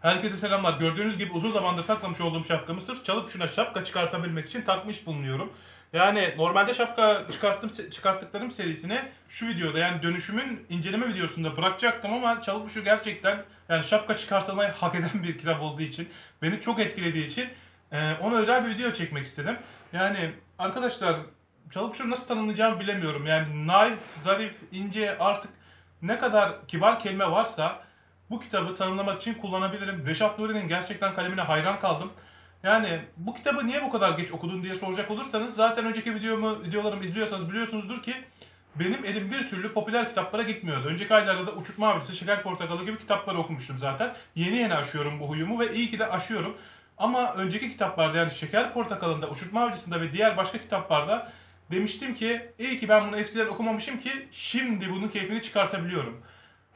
Herkese selamlar. Gördüğünüz gibi uzun zamandır saklamış olduğum şapkamı sırf çalıp şuna şapka çıkartabilmek için takmış bulunuyorum. Yani normalde şapka çıkarttım çıkarttıklarım serisini şu videoda yani dönüşümün inceleme videosunda bırakacaktım ama çalıp şu gerçekten yani şapka çıkartılmayı hak eden bir kitap olduğu için beni çok etkilediği için e, ona özel bir video çekmek istedim. Yani arkadaşlar çalıp şu nasıl tanımlayacağımı bilemiyorum. Yani naif, zarif, ince artık ne kadar kibar kelime varsa bu kitabı tanımlamak için kullanabilirim. Reşat Nuri'nin gerçekten kalemine hayran kaldım. Yani bu kitabı niye bu kadar geç okudun diye soracak olursanız zaten önceki videomu videolarımı izliyorsanız biliyorsunuzdur ki benim elim bir türlü popüler kitaplara gitmiyordu. Önceki aylarda da Uçurtma Avcısı, Şeker Portakalı gibi kitapları okumuştum zaten. Yeni yeni aşıyorum bu huyumu ve iyi ki de aşıyorum. Ama önceki kitaplarda yani Şeker Portakalı'nda, Uçurtma Avcısı'nda ve diğer başka kitaplarda demiştim ki iyi ki ben bunu eskiden okumamışım ki şimdi bunun keyfini çıkartabiliyorum.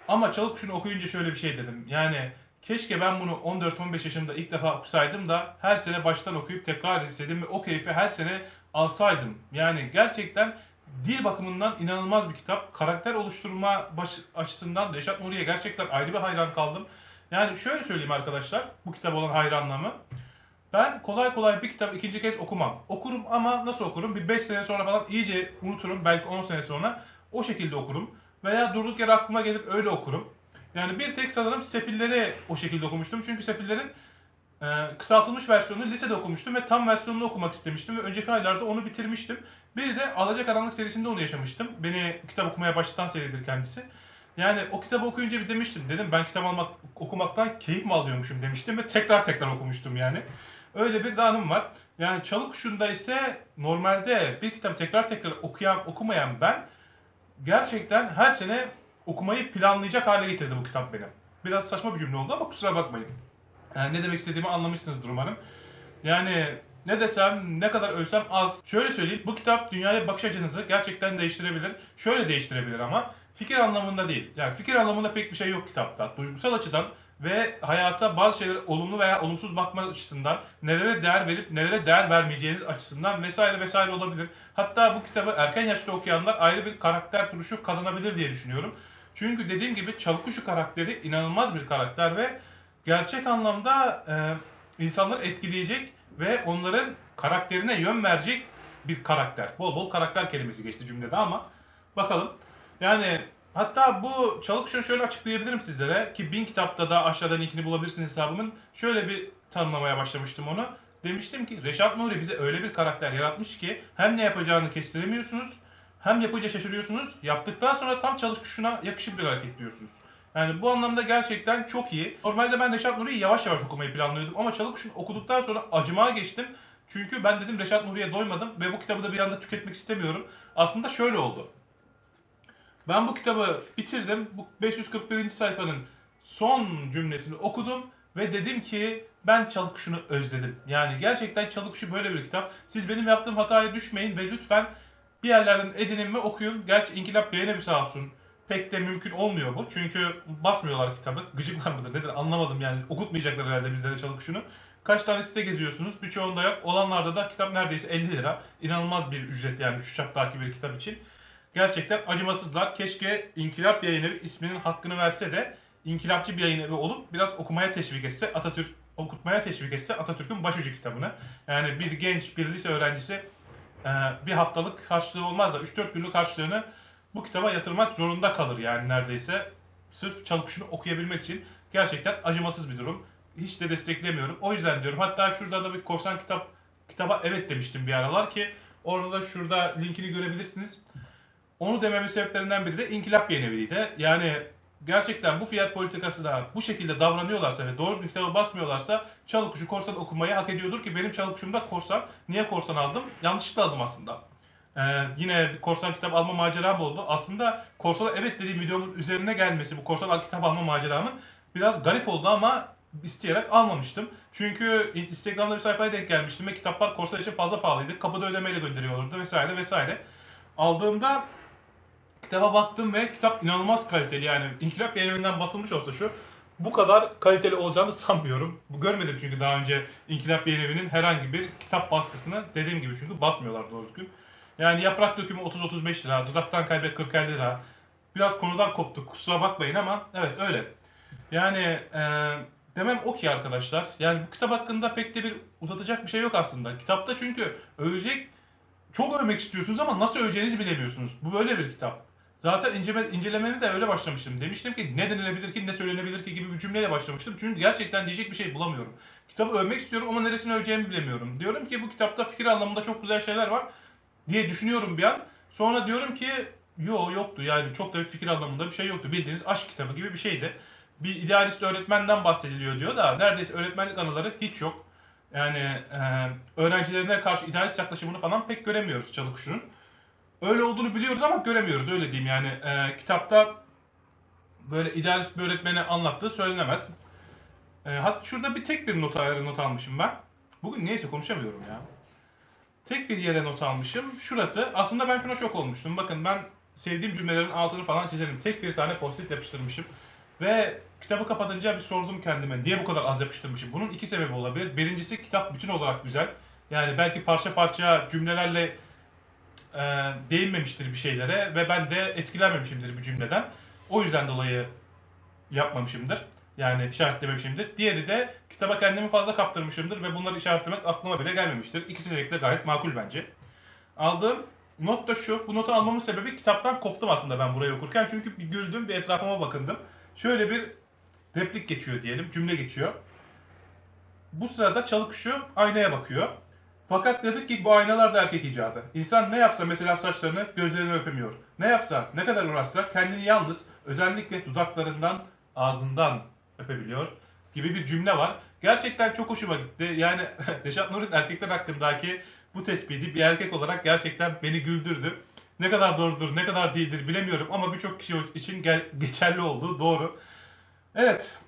Ama Çalık şunu okuyunca şöyle bir şey dedim. Yani keşke ben bunu 14-15 yaşımda ilk defa okusaydım da her sene baştan okuyup tekrar etseydim ve o keyfi her sene alsaydım. Yani gerçekten dil bakımından inanılmaz bir kitap. Karakter oluşturma baş- açısından Reşat Nuri'ye gerçekten ayrı bir hayran kaldım. Yani şöyle söyleyeyim arkadaşlar bu kitap olan hayranlığımı. Ben kolay kolay bir kitap ikinci kez okumam. Okurum ama nasıl okurum? Bir 5 sene sonra falan iyice unuturum. Belki 10 sene sonra o şekilde okurum. Veya durduk yere aklıma gelip öyle okurum. Yani bir tek sanırım Sefilleri o şekilde okumuştum. Çünkü Sefillerin e, kısaltılmış versiyonunu lisede okumuştum ve tam versiyonunu okumak istemiştim ve önceki aylarda onu bitirmiştim. Bir de Alacakaranlık serisinde onu yaşamıştım. Beni kitap okumaya başlatan seridir kendisi. Yani o kitabı okuyunca bir demiştim. Dedim ben kitap almak, okumaktan keyif mi alıyormuşum demiştim ve tekrar tekrar okumuştum yani. Öyle bir danım var. Yani Çalı Kuşu'nda ise normalde bir kitabı tekrar tekrar okuyan, okumayan ben gerçekten her sene okumayı planlayacak hale getirdi bu kitap benim. Biraz saçma bir cümle oldu ama kusura bakmayın. Yani ne demek istediğimi anlamışsınızdır umarım. Yani ne desem, ne kadar ölsem az. Şöyle söyleyeyim, bu kitap dünyaya bakış açınızı gerçekten değiştirebilir. Şöyle değiştirebilir ama fikir anlamında değil. Yani fikir anlamında pek bir şey yok kitapta. Duygusal açıdan ve hayata bazı şeyler olumlu veya olumsuz bakma açısından, nelere değer verip nelere değer vermeyeceğiniz açısından vesaire vesaire olabilir. Hatta bu kitabı erken yaşta okuyanlar ayrı bir karakter duruşu kazanabilir diye düşünüyorum. Çünkü dediğim gibi Çalıkuşu karakteri inanılmaz bir karakter ve gerçek anlamda e, insanları etkileyecek ve onların karakterine yön verecek bir karakter. Bol bol karakter kelimesi geçti cümlede ama bakalım. Yani hatta bu Çalıkuşu'nu şöyle açıklayabilirim sizlere ki bin kitapta da aşağıda linkini bulabilirsiniz hesabımın. Şöyle bir tanımlamaya başlamıştım onu. Demiştim ki Reşat Nuri bize öyle bir karakter yaratmış ki hem ne yapacağını kestiremiyorsunuz hem yapınca şaşırıyorsunuz. Yaptıktan sonra tam çalışkuşuna yakışır bir hareket diyorsunuz. Yani bu anlamda gerçekten çok iyi. Normalde ben Reşat Nuri'yi yavaş yavaş okumayı planlıyordum ama Çalıkuş'un okuduktan sonra acımaya geçtim. Çünkü ben dedim Reşat Nuri'ye doymadım ve bu kitabı da bir anda tüketmek istemiyorum. Aslında şöyle oldu. Ben bu kitabı bitirdim. Bu 541. sayfanın son cümlesini okudum ve dedim ki ben Çalıkuş'unu özledim. Yani gerçekten Çalıkuş'u böyle bir kitap. Siz benim yaptığım hataya düşmeyin ve lütfen bir yerlerden edinin ve okuyun. Gerçi inkılap beğeni bir sağ olsun. Pek de mümkün olmuyor bu. Çünkü basmıyorlar kitabı. Gıcıklar mıdır nedir anlamadım yani. Okutmayacaklar herhalde bizlere Çalıkuş'unu. Kaç tane site geziyorsunuz. Birçoğunda yok. Olanlarda da kitap neredeyse 50 lira. İnanılmaz bir ücret yani şu çaptaki bir kitap için. Gerçekten acımasızlar. Keşke İnkılap Yayın Evi isminin hakkını verse de inkılapçı bir yayın evi olup biraz okumaya teşvik etse, Atatürk okutmaya teşvik etse Atatürk'ün başucu kitabını. Yani bir genç, bir lise öğrencisi e, bir haftalık harçlığı olmaz da 3-4 günlük harçlığını bu kitaba yatırmak zorunda kalır yani neredeyse. Sırf Çalıkuş'unu okuyabilmek için gerçekten acımasız bir durum. Hiç de desteklemiyorum. O yüzden diyorum. Hatta şurada da bir korsan kitap kitaba evet demiştim bir aralar ki orada da şurada linkini görebilirsiniz. Onu dememin sebeplerinden biri de İnkılap Yayın Evi'ydi. Yani gerçekten bu fiyat politikası da bu şekilde davranıyorlarsa ve doğru düzgün kitabı basmıyorlarsa Çalıkuşu korsan okumayı hak ediyordur ki benim Çalıkuşumda korsan. Niye korsan aldım? Yanlışlıkla aldım aslında. Ee, yine korsan kitap alma maceram oldu. Aslında korsana evet dediğim videomun üzerine gelmesi bu korsan kitap alma maceramın biraz garip oldu ama isteyerek almamıştım. Çünkü Instagram'da bir sayfaya denk gelmiştim ve kitaplar korsan için fazla pahalıydı. Kapıda ödemeyle gönderiyorlardı vesaire vesaire. Aldığımda kitaba baktım ve kitap inanılmaz kaliteli yani İnkılap Yayını'ndan basılmış olsa şu bu kadar kaliteli olacağını sanmıyorum. Görmedim çünkü daha önce İnkılap Yayın Evi'nin herhangi bir kitap baskısını dediğim gibi çünkü basmıyorlar doğru düzgün. Yani yaprak dökümü 30-35 lira, dudaktan kalbe 40-50 lira. Biraz konudan koptuk kusura bakmayın ama evet öyle. Yani e, demem o ki arkadaşlar. Yani bu kitap hakkında pek de bir uzatacak bir şey yok aslında. Kitapta çünkü övecek çok övmek istiyorsunuz ama nasıl öveceğinizi bilemiyorsunuz. Bu böyle bir kitap. Zaten inceleme, incelemeni de öyle başlamıştım. Demiştim ki ne denilebilir ki, ne söylenebilir ki gibi bir cümleyle başlamıştım. Çünkü gerçekten diyecek bir şey bulamıyorum. Kitabı övmek istiyorum ama neresini öveceğimi bilemiyorum. Diyorum ki bu kitapta fikir anlamında çok güzel şeyler var diye düşünüyorum bir an. Sonra diyorum ki yo yoktu yani çok da bir fikir anlamında bir şey yoktu. Bildiğiniz aşk kitabı gibi bir şeydi. Bir idealist öğretmenden bahsediliyor diyor da neredeyse öğretmenlik anıları hiç yok. Yani e, öğrencilerine karşı idealist yaklaşımını falan pek göremiyoruz Çalıkuşu'nun. Öyle olduğunu biliyoruz ama göremiyoruz öyle diyeyim yani. E, kitapta böyle idealist bir öğretmeni anlattığı söylenemez. E, hatta şurada bir tek bir not, not almışım ben. Bugün neyse konuşamıyorum ya. Tek bir yere not almışım. Şurası. Aslında ben şuna şok olmuştum. Bakın ben sevdiğim cümlelerin altını falan çizerim. Tek bir tane post-it yapıştırmışım. Ve kitabı kapatınca bir sordum kendime. Niye bu kadar az yapıştırmışım? Bunun iki sebebi olabilir. Birincisi kitap bütün olarak güzel. Yani belki parça parça cümlelerle e, değinmemiştir bir şeylere ve ben de etkilenmemişimdir bir cümleden. O yüzden dolayı yapmamışımdır. Yani işaretlememişimdir. Diğeri de kitaba kendimi fazla kaptırmışımdır ve bunları işaretlemek aklıma bile gelmemiştir. İkisini birlikte gayet makul bence. Aldığım not da şu. Bu notu almamın sebebi kitaptan koptum aslında ben burayı okurken. Çünkü bir güldüm, bir etrafıma bakındım. Şöyle bir replik geçiyor diyelim, cümle geçiyor. Bu sırada çalıkuşu aynaya bakıyor. Fakat yazık ki bu aynalar da erkek icadı. İnsan ne yapsa mesela saçlarını, gözlerini öpemiyor. Ne yapsa, ne kadar uğraşsa kendini yalnız, özellikle dudaklarından, ağzından öpebiliyor gibi bir cümle var. Gerçekten çok hoşuma gitti. Yani Reşat Nuri'nin erkekler hakkındaki bu tespiti bir erkek olarak gerçekten beni güldürdü. Ne kadar doğrudur, ne kadar değildir bilemiyorum ama birçok kişi için geçerli olduğu doğru. Evet,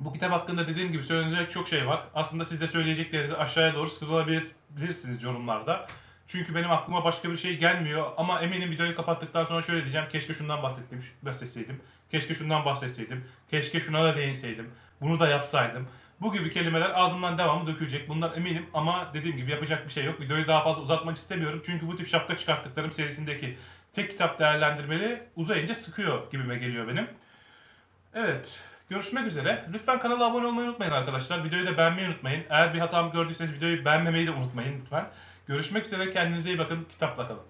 bu kitap hakkında dediğim gibi söylenecek çok şey var. Aslında siz de söyleyeceklerinizi aşağıya doğru sıralabilirsiniz yorumlarda. Çünkü benim aklıma başka bir şey gelmiyor. Ama eminim videoyu kapattıktan sonra şöyle diyeceğim. Keşke şundan bahsettim, bahsetseydim. Keşke şundan bahsetseydim. Keşke şuna da değinseydim. Bunu da yapsaydım. Bu gibi kelimeler ağzımdan devamı dökülecek. Bundan eminim ama dediğim gibi yapacak bir şey yok. Videoyu daha fazla uzatmak istemiyorum. Çünkü bu tip şapka çıkarttıklarım serisindeki tek kitap değerlendirmeli uzayınca sıkıyor gibime geliyor benim. Evet. Görüşmek üzere. Lütfen kanala abone olmayı unutmayın arkadaşlar. Videoyu da beğenmeyi unutmayın. Eğer bir hatam gördüyseniz videoyu beğenmemeyi de unutmayın lütfen. Görüşmek üzere. Kendinize iyi bakın. Kitapla kalın.